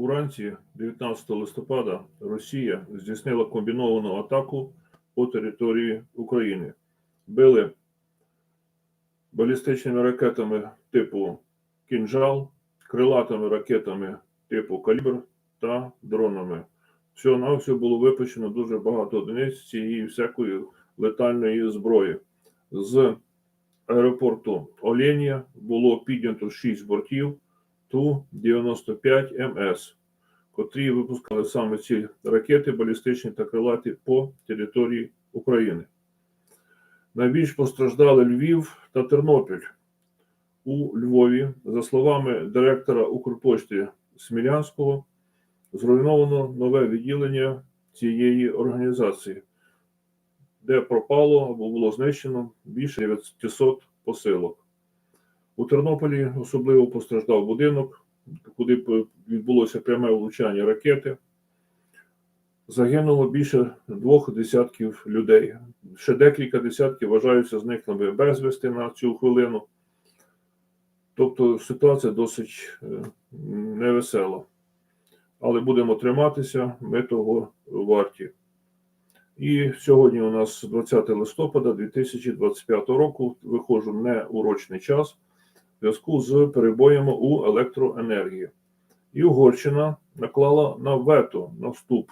Уранці 19 листопада Росія здійснила комбіновану атаку по території України. Били балістичними ракетами типу Кінжал, крилатими ракетами типу Калібр та дронами. Всього на всього було випущено дуже багато одиниць цієї всякої летальної зброї. З аеропорту Оленя було піднято 6 бортів Ту-95 МС, котрі випускали саме ці ракети балістичні та крилаті по території України. Найбільш постраждали Львів та Тернопіль. У Львові, за словами директора Укрпошти Смілянського, зруйновано нове відділення цієї організації, де пропало або було знищено більше 900 посилок. У Тернополі особливо постраждав будинок, куди відбулося пряме влучання ракети. Загинуло більше двох десятків людей. Ще декілька десятків вважаються зниклими безвісти на цю хвилину. Тобто ситуація досить е, невесела. Але будемо триматися, ми того варті. І сьогодні у нас 20 листопада 2025 року. Виходжу не урочний час зв'язку з перебоями у електроенергії. І Угорщина наклала на вето на вступ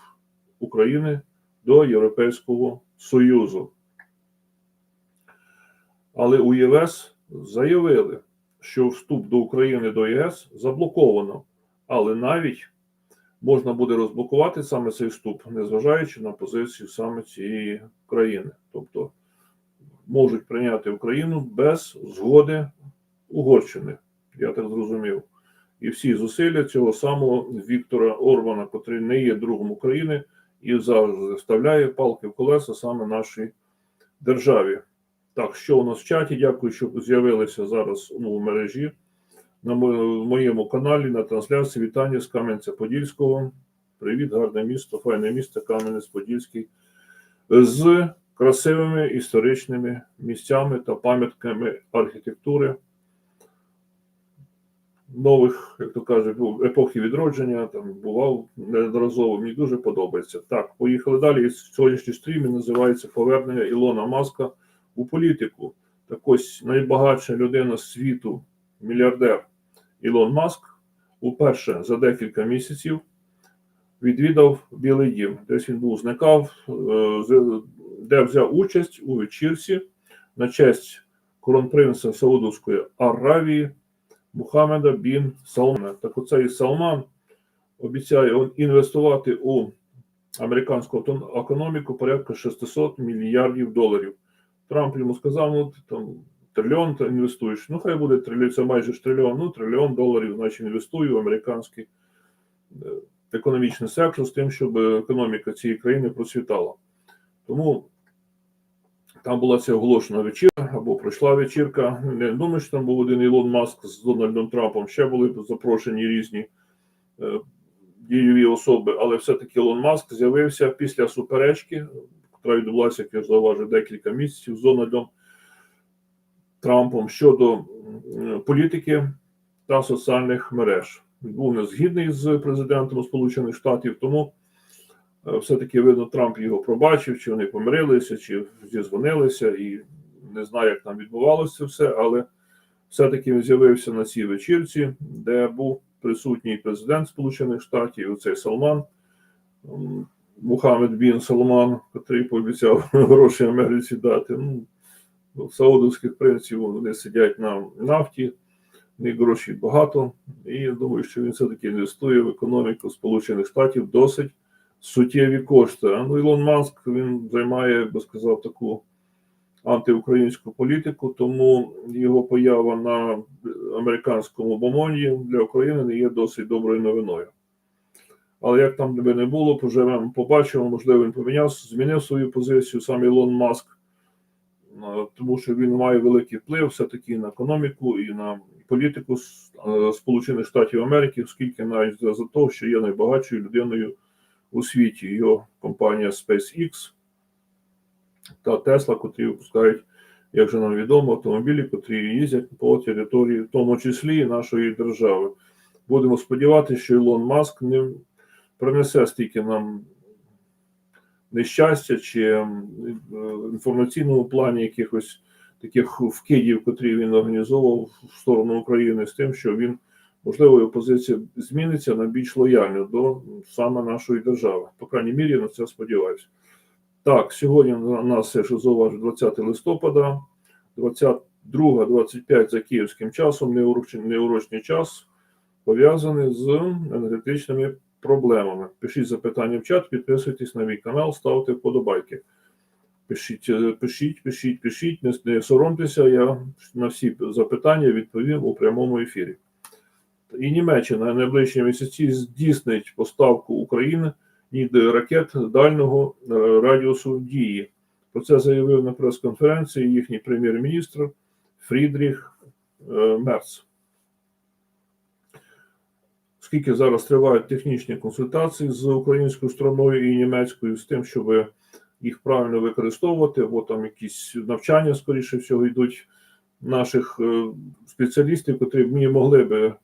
України до Європейського Союзу. Але у ЄС заявили, що вступ до України до ЄС заблоковано, але навіть можна буде розблокувати саме цей вступ, незважаючи на позицію саме цієї країни. Тобто можуть прийняти Україну без згоди Угорщини, я так зрозумів. І всі зусилля цього самого Віктора Орбана, котрий не є другом України, і завжди вставляє палки в колеса саме нашій державі. Так, що у нас в чаті? Дякую, що з'явилися зараз ну, в мережі на моєму каналі на трансляції. Вітання з Кам'янця-Подільського. Привіт, гарне місто, файне місто Кам'янець-Подільський. З красивими історичними місцями та пам'ятками архітектури нових, як то кажуть, ну, епохи відродження, там бував неодноразово, мені дуже подобається. Так, поїхали далі. Сьогоднішній стрім називається Повернення Ілона Маска у політику. Так ось найбагатша людина світу, мільярдер Ілон Маск, уперше за декілька місяців відвідав Білий Дім. Десь він був зникав, е, де взяв участь у вечірці на честь кронпринца Саудовської Аравії Мухаммеда бін Салмана. Так оцей Салман обіцяє інвестувати у американську економіку порядка 600 мільярдів доларів. Трамп йому сказав, ну там трильйон ти інвестуєш. Ну, хай буде трильйон, це майже ж трильйон, ну трильйон доларів, значить, інвестую в американський е, економічний сектор з тим, щоб економіка цієї країни процвітала. Тому там була ця оголошена вечірка пройшла вечірка. Не думаю, що там був один Ілон Маск з Дональдом Трампом. Ще були запрошені різні е, дієві особи, але все-таки Ілон Маск з'явився після суперечки, яка відбулася, як я зауважив, декілька місяців з Дональдом Трампом щодо політики та соціальних мереж. Був не згідний з президентом Сполучених Штатів, тому е, все-таки видно, Трамп його пробачив, чи вони помирилися, чи зізвонилися, і не знаю, як там відбувалося все, але все-таки він з'явився на цій вечірці, де був присутній президент Сполучених Штатів, оцей Салман, Мухаммед Бін Салман, який пообіцяв гроші Америці дати. Ну, у саудовських принців вони сидять на нафті, в них грошей багато, і я думаю, що він все-таки інвестує в економіку Сполучених Штатів досить суттєві кошти. А ну Ілон Маск він займає, я би сказав, таку антиукраїнську політику, тому його поява на американському бомоні для України не є досить доброю новиною. Але як там би не було, поживемо, побачимо, можливо, він поміняв, змінив свою позицію сам Ілон Маск, тому що він має великий вплив все-таки на економіку і на політику Сполучених Штатів Америки, оскільки навіть за, те, що є найбагатшою людиною у світі. Його компанія SpaceX та Tesla, котрі випускають, як же нам відомо, автомобілі, котрі їздять по території, в тому числі і нашої держави. будемо сподіватися, що Ілон Маск не принесе стільки нам нещастя чи е, інформаційному плані якихось таких вкидів, котрі він організовував в сторону України, з тим, що він, можливо, його позиція зміниться на більш лояльну до саме нашої держави. По крайній мірі, на це сподіваюся. Так, сьогодні на нас, я ж зауважу, 20 листопада, 22-25 за київським часом, неурочний, неурочний час, пов'язаний з енергетичними проблемами. Пишіть запитання в чат, підписуйтесь на мій канал, ставте вподобайки. Пишіть, е, пишіть, пишіть, пишіть, не, не соромтеся, я на всі запитання відповім у прямому ефірі. І Німеччина найближчі місяці здійснить поставку України ні ракет дальнього е, радіусу дії. Про це заявив на прес-конференції їхній прем'єр-міністр Фрідріх е, Мерц. Оскільки зараз тривають технічні консультації з українською стороною і німецькою з тим, щоб їх правильно використовувати, бо там якісь навчання, скоріше всього, йдуть наших е, спеціалістів, котрі б могли би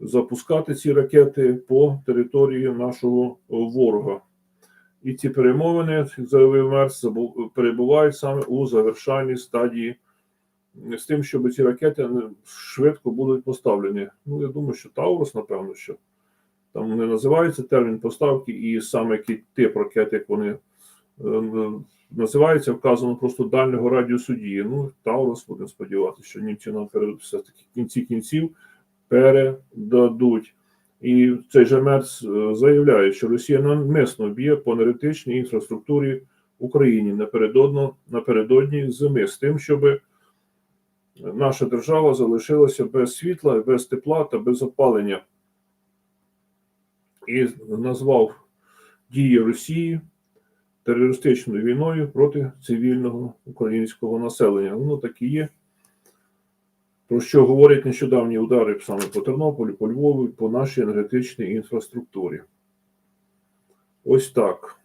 запускати ці ракети по території нашого ворога. І ці перемовини, як заявив Мерс, перебувають саме у завершальній стадії з тим, щоб ці ракети швидко будуть поставлені. Ну, я думаю, що Таурус, напевно, що там не називається термін поставки, і саме який тип ракет, як вони е, називаються, вказано просто дальнього радіусу дії. Ну, Таурус, будемо сподіватися, що німці нам перед все-таки кінці кінців передадуть. І цей же Мерц е, заявляє, що Росія навмисно б'є по енергетичній інфраструктурі України напередодно, напередодні зими з тим, щоб наша держава залишилася без світла, без тепла та без опалення. І назвав дії Росії терористичною війною проти цивільного українського населення. Воно так і є. Про що говорять нещодавні удари саме по Тернополю, по Львову, по нашій енергетичній інфраструктурі. Ось так.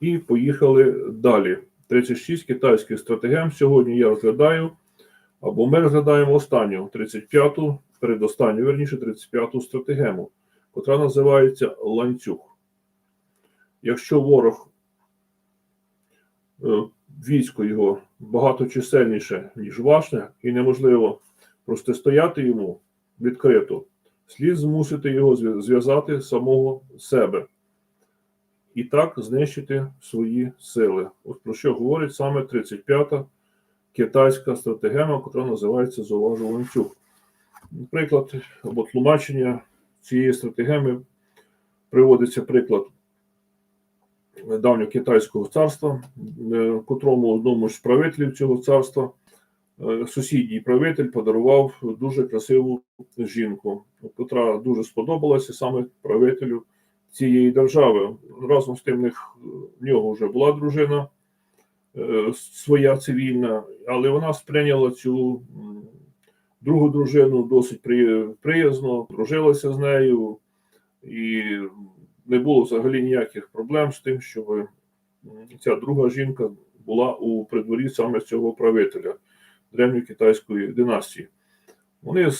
І поїхали далі. 36 китайських стратегем сьогодні я розглядаю, або ми розглядаємо останню, 35-ту, передостанню, верніше, 35-ту стратегему, котра називається ланцюг. Якщо ворог, е, військо його багаточисельніше, ніж ваше, і неможливо протистояти йому відкрито, слід змусити його зв'язати самого себе і так знищити свої сили. От про що говорить саме 35-та китайська стратегема, яка називається Зауважу ланцюг. Наприклад, або тлумачення цієї стратегеми приводиться приклад давнього китайського царства, е, котрому одному з правителів цього царства сусідній правитель подарував дуже красиву жінку, котра дуже сподобалася саме правителю цієї держави. Разом з тим, в нього вже була дружина е, своя цивільна, але вона сприйняла цю другу дружину досить приязно, дружилася з нею, і не було взагалі ніяких проблем з тим, щоб ця друга жінка була у придворі саме цього правителя древньокитайської династії. Вони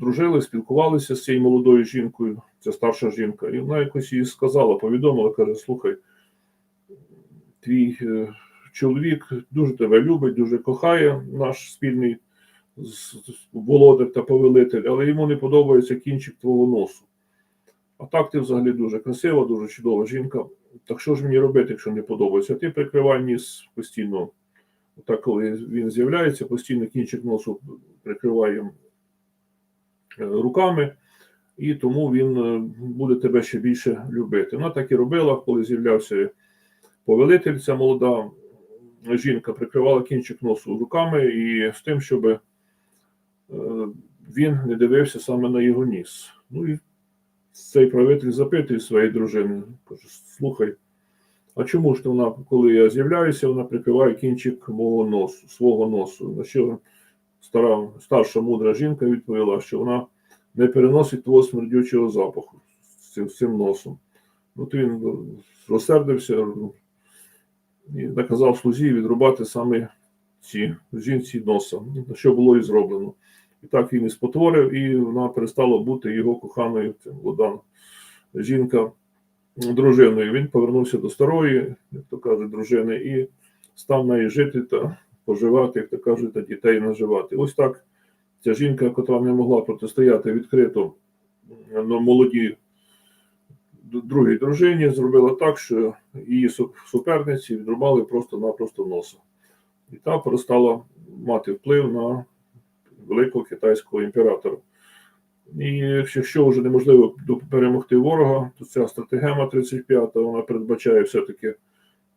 дружили, спілкувалися з цією молодою жінкою, це старша жінка, і вона якось їй сказала, повідомила, каже: слухай, твій е, чоловік дуже тебе любить, дуже кохає, наш спільний володар та повелитель, але йому не подобається кінчик твого носу. А так ти взагалі дуже красива, дуже чудова жінка. Так що ж мені робити, якщо не подобається? Ти прикривай ніс постійно. Так, коли він з'являється, постійно кінчик носу прикриває е, руками, і тому він е, буде тебе ще більше любити. Вона так і робила, коли з'являвся повелитель, ця молода жінка прикривала кінчик носу руками і з тим, щоб е, він не дивився саме на його ніс. Ну і цей правитель запитує своєї дружини, каже: слухай, а чому ж ти вона, коли я з'являюся, вона прикриває кінчик мого носу, свого носу? На що стара, старша мудра жінка відповіла, що вона не переносить твого смердючого запаху з цим, цим носом. Ну, то він розсердився і наказав слузі відрубати саме ці жінці носа, що було і зроблено. І так він і спотворив, і вона перестала бути його коханою Богдан, жінка дружиною. Він повернувся до старої, як то кажуть, дружини, і став неї жити та поживати, як то кажуть, та дітей наживати. Ось так ця жінка, яка не могла протистояти відкрито ну, молодій другій дружині, зробила так, що її суперниці відрубали просто-напросто носа. І та перестала мати вплив на великого китайського імператора. І якщо що вже неможливо перемогти ворога, то ця стратегема 35 вона передбачає все-таки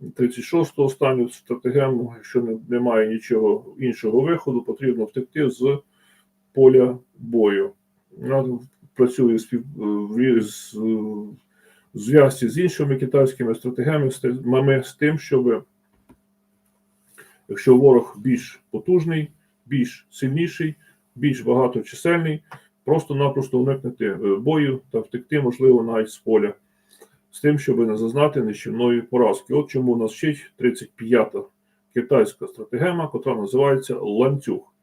36-ту останню стратегему. Якщо немає нічого іншого виходу, потрібно втекти з поля бою. Вона працює спів- з- зв'язці з іншими китайськими стратегіями з тим, щоб якщо ворог більш потужний, більш сильніший, більш багаточисельний, просто-напросто уникнути е, бою та втекти, можливо, навіть з поля, з тим, щоб не зазнати нищівної поразки. От чому нас вчить 35-та китайська стратегема, котра називається ланцюг.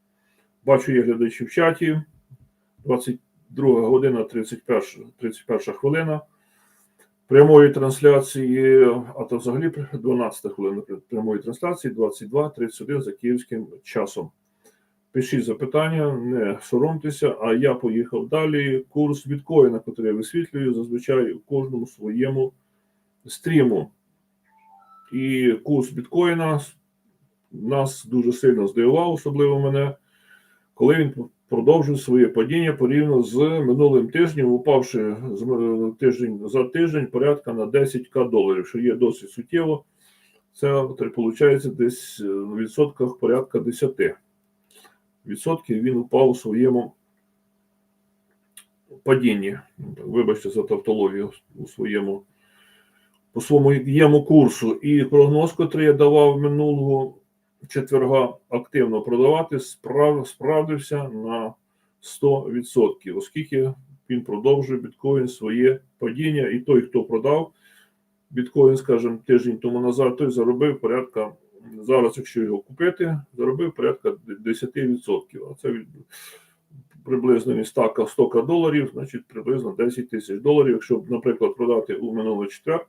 Бачу, є глядачі в чаті. 22 година 31, 31 хвилина прямої трансляції, а то взагалі 12 хвилина прямої трансляції, 22.31 за київським часом. Пишіть запитання, не соромтеся, а я поїхав далі. Курс біткоїна, який я висвітлюю, зазвичай у кожному своєму стріму. І курс біткоїна нас дуже сильно здивував, особливо мене, коли він продовжив своє падіння порівняно з минулим тижнем, упавши з тиждень за тиждень порядка на 10к доларів, що є досить суттєво. Це виходить десь е, в відсотках порядка 10 відсотків він упав у своєму падінні. Вибачте за тавтологію у своєму по своєму курсу. І прогноз, який я давав минулого четверга активно продавати, справ, справдився на 100%, оскільки він продовжує біткоін своє падіння, і той, хто продав біткоін, скажімо, тиждень тому назад, той заробив порядка. Зараз, якщо його купити, заробив порядка 10%. А це приблизно від 100 100 доларів, значить приблизно 10 тисяч доларів. Якщо, наприклад, продати у минулий четвер,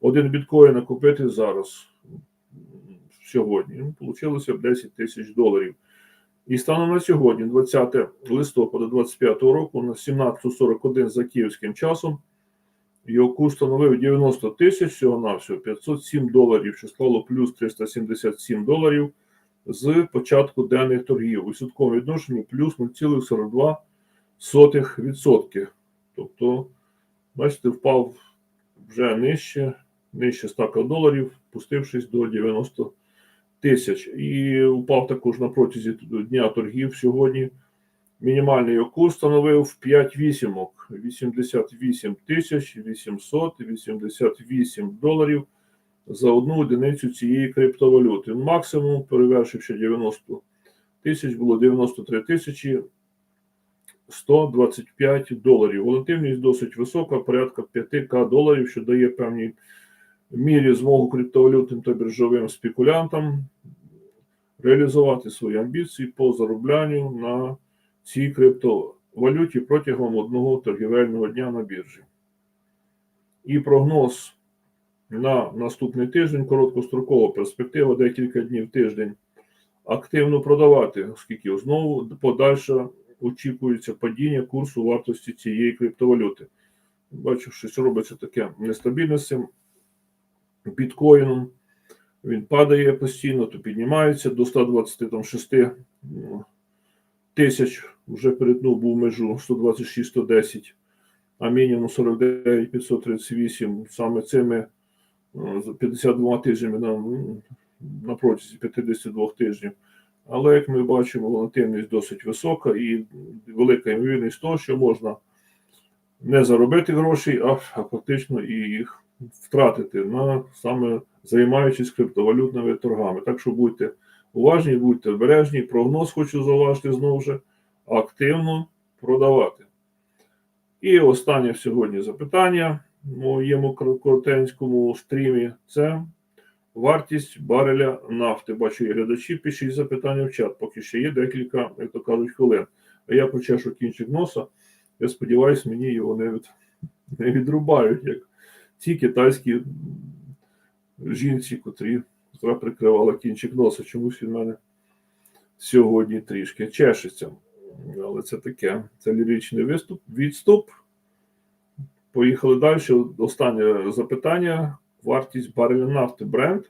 один біткоін купити зараз сьогодні. Ну, Получилося б 10 тисяч доларів. І станом на сьогодні, 20 листопада 2025 року, на 17.41 за київським часом, курс становив 90 тисяч всього навсього 507 доларів, що склало плюс 377 доларів з початку денних торгів. У відсотковому відношенні плюс 0,42%. Тобто, бачите, впав вже нижче, нижче 100 доларів, пустившись до 90 тисяч. І упав також на протязі дня торгів сьогодні. Мінімальний його курс становив 5 вісімок 88 тисяч 888 доларів за одну одиницю цієї криптовалюти. Максимум, перевершивши 90 тисяч, було 93 тисячі 125 доларів. Волатильність досить висока, порядка 5к доларів, що дає певній мірі змогу криптовалютним та біржовим спекулянтам реалізувати свої амбіції по зароблянню на цій криптовалюті протягом одного торгівельного дня на біржі. І прогноз на наступний тиждень, короткострокова перспектива, декілька днів тиждень, активно продавати, оскільки знову подальше очікується падіння курсу вартості цієї криптовалюти. Бачу, щось робиться таке нестабільне з цим біткоїном. Він падає постійно, то піднімається до 126 ну, тисяч. Вже перетнув був межу 126-110, а мінімум 49 538 саме цими е, 52 тижнями на, на протязі 52 тижнів. Але як ми бачимо, волатильність досить висока і велика ймовірність того, що можна не заробити грошей, а фактично і їх втратити на саме займаючись криптовалютними торгами. Так що будьте уважні, будьте обережні. Прогноз хочу зауважити знову ж активно продавати. І останнє сьогодні запитання в моєму кор- коротенькому стрімі це вартість бареля нафти. Бачу, є глядачі, пишіть запитання в чат, поки ще є декілька, як то кажуть, хвилин. а я почешу кінчик носа. Я сподіваюся, мені його не, від, не відрубають, як ці китайські жінці, котрі котра прикривала кінчик носа. Чомусь він в мене сьогодні трішки чешеться. Але це таке, це ліричний виступ, відступ. Поїхали далі. Останнє запитання. Вартість бареля нафти Brent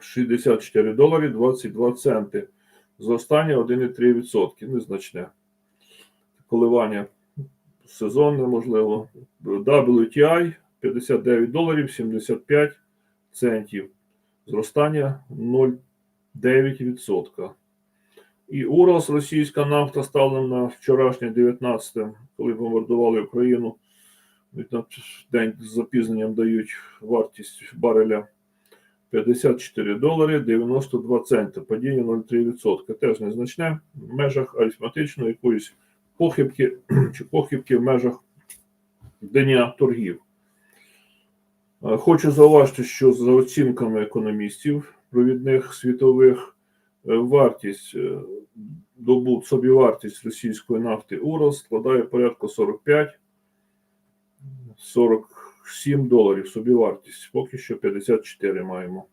64 долари 22 центи. Зростання 1,3%. Незначне. Коливання сезонне, можливо. WTI 59 доларів 75 центів. Зростання 0,9%. І Уралс, російська нафта, станом на вчорашнє 19, коли бомбардували Україну, день з запізненням дають вартість бареля 54 долари 92 центи, падіння 0,3%. Теж незначне в межах арифметичної якоїсь похибки чи похибки в межах дня торгів. Е, Хочу зауважити, що за оцінками економістів провідних світових вартість е, добут, собівартість російської нафти Урал складає порядку 45 47 доларів собівартість. Поки що 54 маємо.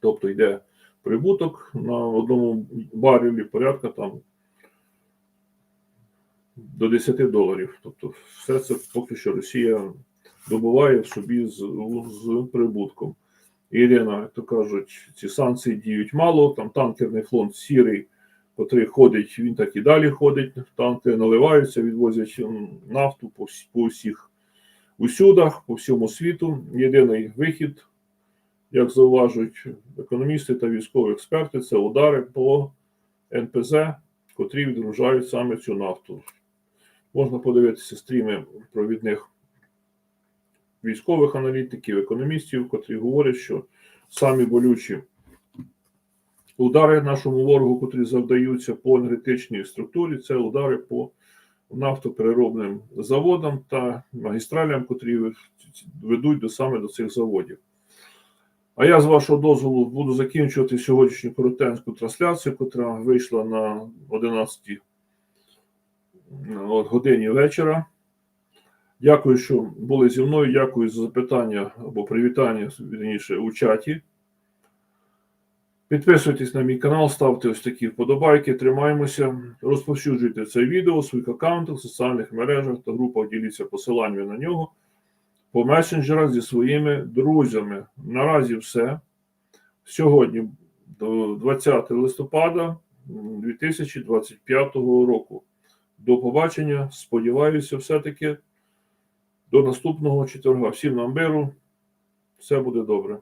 Тобто йде прибуток на одному барелі порядка там до 10 доларів. Тобто, все це поки що Росія добуває в собі з, з прибутком. Ірина, як то кажуть, ці санкції діють мало. Там танкерний флот сірий, котрий ходить, він так і далі ходить. Танки наливаються, відвозять нафту по, по всіх усюдах, по всьому світу. Єдиний вихід, як зауважують економісти та військові експерти, це удари по НПЗ, котрі відгружають саме цю нафту. Можна подивитися стріми провідних військових аналітиків, економістів, котрі говорять, що самі болючі удари нашому ворогу, котрі завдаються по енергетичній структурі, це удари по нафтопереробним заводам та магістралям, котрі ведуть до саме до цих заводів. А я з вашого дозволу буду закінчувати сьогоднішню коротеньку трансляцію, котра вийшла на 11 годині вечора. Дякую, що були зі мною. Дякую за запитання або привітання вірніше, у чаті. Підписуйтесь на мій канал, ставте ось такі вподобайки, тримаємося, розповсюджуйте це відео у своїх аккаунтах, соціальних мережах та групах, діліться посиланнями на нього по месенджерах зі своїми друзями. Наразі все. Сьогодні 20 листопада 2025 року. До побачення. Сподіваюся, все-таки до наступного четверга. Всім нам миру. Все буде добре.